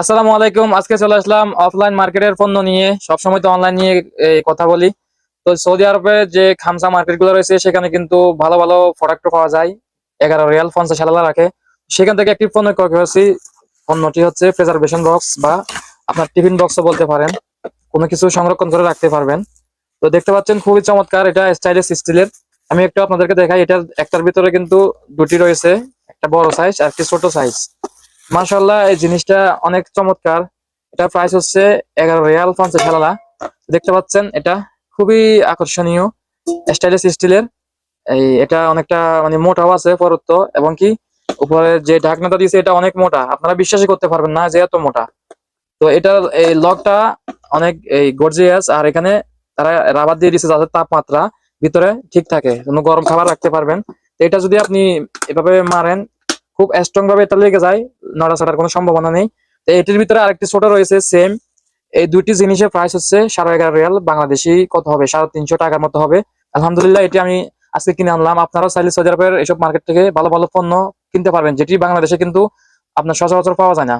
আসসালামু আলাইকুম। আজকে চলে আসলাম অফলাইন মার্কেটের পণ্য নিয়ে। সবসময় তো অনলাইন নিয়ে কথা বলি। তো সৌদি আরবে যে খামসা মার্কেটগুলো রয়েছে, সেখানে কিন্তু ভালো ভালো প্রোডাক্ট পাওয়া যায়। এগারো রিয়াল, পঞ্চাশ হালালা রাখে। সেখান থেকে একটি পণ্য ক্রয় করেছি। পণ্যটি হচ্ছে প্রেজারভেশন বক্স বা আপনার টিফিন বক্সও বলতে পারেন। কোনো কিছু সংরক্ষণ করে রাখতে পারবেন। তো দেখতে পাচ্ছেন খুবই চমৎকার এটা স্টাইলিশ স্টিলের আমি একটু আপনাদেরকে দেখাই, এটার, একটার ভিতরে কিন্তু দুটি রয়েছে। একটা বড় সাইজ আর একটি ছোট সাইজ মাশাল্লাহ এই জিনিসটা অনেক চমৎকার। এটা প্রাইস হচ্ছে এগারো রিয়াল পঞ্চাশ হালালা। দেখতে পাচ্ছেন, এটা খুবই আকর্ষণীয় স্টাইলিশ স্টিলের। এই, এটা অনেকটা মানে মোটাও আছে পরত্ব এবং কি উপরে যে ঢাকনাটা দিয়েছে, এটা অনেক মোটা। আপনারা বিশ্বাসই করতে পারবেন না যে এত মোটা। তো এটার এই লকটা অনেক এই গর্জিয়াস আর এখানে তারা রাবার দিয়ে দিয়েছে যাতে তাপমাত্রা ভিতরে ঠিক থাকে, কোনো গরম খাবার রাখতে পারবেন। তো এটা যদি আপনি এভাবে মারেন, খুব স্ট্রং ভাবে এটা লেগে যায় নড়াচড়ার কোনো সম্ভাবনা নেই। তো এটির ভিতরে আরেকটি ছোট রয়েছে সেম এই দুইটি জিনিসের প্রাইস হচ্ছে সাড়ে এগারো রিয়াল বাংলাদেশি, কত হবে? সাড়ে তিনশো টাকার মতো হবে। আলহামদুলিল্লাহ, এটি আমি আজকে কিনে আনলাম। আপনারাও চাইলে সৌদি আরবের এসব মার্কেট থেকে ভালো ভালো পণ্য কিনতে পারবেন, যেটি বাংলাদেশে কিন্তু আপনার সচরাচর পাওয়া যায় না।